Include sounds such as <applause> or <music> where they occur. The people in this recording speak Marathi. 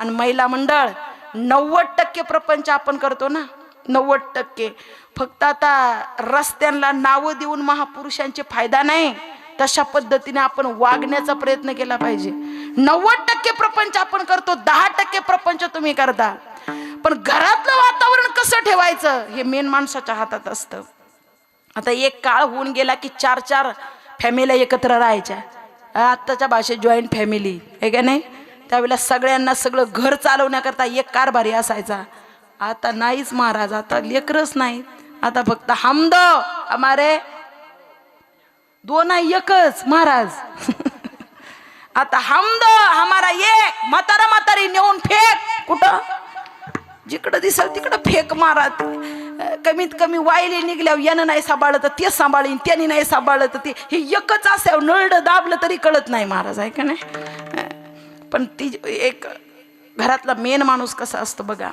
आणि महिला मंडळ नव्वद टक्के प्रपंच आपण करतो ना. नव्वद टक्के. फक्त आता रस्त्यांना नावं देऊन महापुरुषांचे फायदा नाही तशा पद्धतीने आपण वागण्याचा प्रयत्न केला पाहिजे. नव्वद टक्के प्रपंच आपण करतो दहा टक्के प्रपंच तुम्ही करता. पण घरातलं वातावरण कसं ठेवायचं हे मेन माणसाच्या हातात असतं. आता एक काळ होऊन गेला की चार चार फॅमिल्या एकत्र राहायच्या. आत्ताच्या भाषेत जॉईंट फॅमिली आहे का नाही? त्यावेळेला सगळ्यांना सगळं घर चालवण्याकरता एक कारभारी असायचा. आता नाहीच महाराज आता लेकरच नाही आता फक्त हमद अमारे. दोन आहे एकच महाराज. <laughs> आता हमद हमारा एक. म्हातारा म्हातारी नेऊन फेक. कुठं? जिकडं दिसल तिकडं फेक मारत कमीत कमी वायली निघल्यावर यानं नाही सांभाळलं तर ते सांभाळीन त्याने नाही सांभाळलं तर ते हे एकच असावं. नळडं दाबलं तरी कळत नाही महाराज. आहे का नाही? पण ती एक घरातला मेन माणूस कसा असतो बघा.